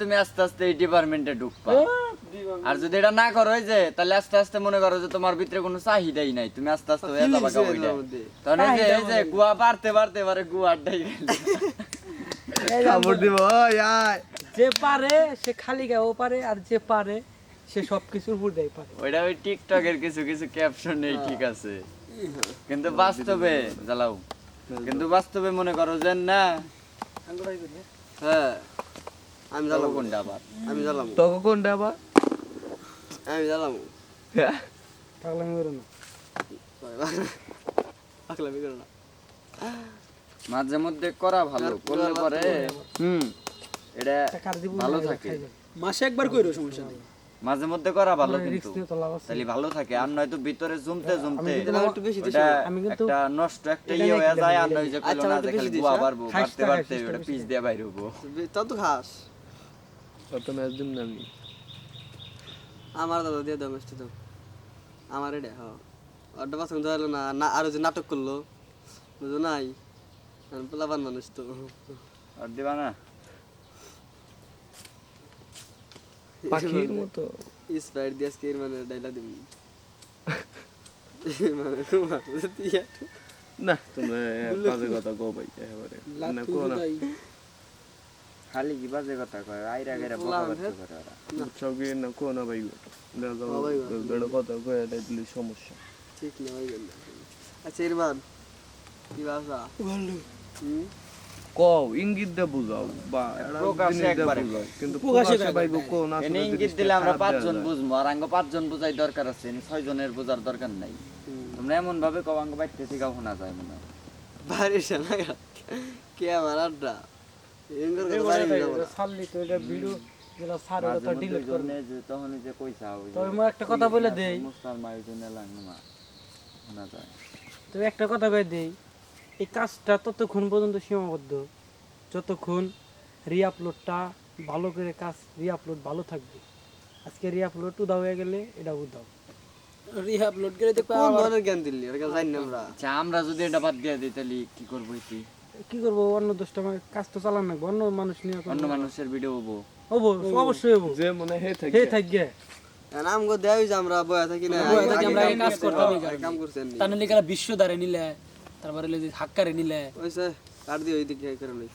তুমি আস্তে আস্তে এই ডিপার্টমেন্টে ঢুকবা। আর যদি এটা না করো যে তাহলে আস্তে আস্তে মনে করো যে তোমার ভিতরে কোনো চাহিদাই নাই। তুমি আস্তে আস্তে হয়ে যাবা হয়ে মধ্যে। তখন এই যে এই যে গুয়া বাড়তে বাড়তে এবারে গুয়া আড্ডাই গেল। কামড় দিব যে পারে সে খালি গায়ে পারে আর যে পারে সে সব কিছুর উপর দেয় পারে। ওইটা ওই টিকটকের কিছু কিছু ক্যাপশন নেই ঠিক আছে। কিন্তু বাস্তবে জ্বালাও। কিন্তু বাস্তবে মনে করো যে না। হ্যাঁ। আমি জ্বালাম কোনটা আবার? আমি জ্বালাম তোকে কোনটা আবার? আমি জ্বালাম পাগলামি করো না। পাগলামি করো না। মাঝে মধ্যে করা ভালো করলে পরে হুম এটা ভালো থাকে। মাসে একবার কইরো সমস্যা নেই। মাঝে মধ্যে করা ভালো কিন্তু। তাহলে ভালো থাকে আর নয়তো ভিতরে জমতে জমতে একটু বেশি দিছো। ওটা আমি কিন্তু একটা নষ্ট একটা ইয়ে হয়ে যায় আর নয় যে আচ্ছা, কইলো না আমার যে খালি গুয়া বাড়বো খাস বাড়তে বাড়তে ওটা পিস দিয়ে বাইরে হব। তত খাস। কত ম্যাচ দিন না আমি। আমার দাদা দিয়ে দাও মিষ্টি দাও আমার এটা হ্যাঁ ওটা পছন্দ হলো না না আরও যে নাটক করল বুঝো নাই? আমি পোলাপান মানুষ তো। আর দিবা না? পাখির মতো। স্প্রাইট দিয়ে আজকে মানে ডাইলা দিম। মানে তোমার না। তুমি বাজে কথা কো ভাই এবারে না কো না। খালি কি বাজে কথা কয় আইরা গেরা বকা বাচ্চা করে ওরা সব কি না কো না ভাই দেখো কথা কয়ে এটা দিলে সমস্যা ঠিক না জন্য আচ্ছা ইরমান কি ভাষা ভালো হুম কও ইঙ্গিত দে বুঝাও বা প্রকাশে একবারে। কিন্তু প্রকাশে ভাই ইঙ্গিত দিলে আমরা পাঁচজন বুঝব আর আঙ্গ পাঁচজন বুঝাই দরকার আছে ছয় জনের বোঝার দরকার নাই তোমরা এমন ভাবে কও আঙ্গ বাইতে থেকে শোনা যায় মনে হয়। বাইরে না কে আমার আড্ডা ছাড়লি তো এটা ভিডিও যেটা ছাড়ে মাঝে ডিলিট করে তখন যে কইসা ওই তবে মই একটা কথা বলে দেই। মুস্তার মায়ের জন্য লাগল না শোনা যায়। তো একটা কথা কয়ে দেই। এই কাজটা ততক্ষণ পর্যন্ত সীমাবদ্ধ। যতক্ষণ রিআপলোডটা ভালো করে কাজ রিআপলোড ভালো থাকবে। আজকে রিআপলোড উদাও হয়ে গেলে এটা উদাও। করে দেখবা কোন ধরনের জ্ঞান দিলি? ওটা জানি না আমরা। আচ্ছা আমরা যদি এটা বাদ দিয়ে দিই তাহলে কি করব কি কি করব? অন্য দশটা আমার কাজ তো চালান লাগবে। অন্য মানুষ নিয়ে অন্য মানুষের ভিডিও হব। হব অবশ্যই হব। যে মনে হে থাকে। হে থাকে। নাম গো দেই যে আমরা বয়া থাকি না বয়া থাকি, আমরা কাজ করতাম। কাম করছেন নি তার নিলে বিশ্ব দারে নিলে তারপরে হাক্কারে নিলে। ওইসে কাট দিয়ে ওই দিকে করে নেই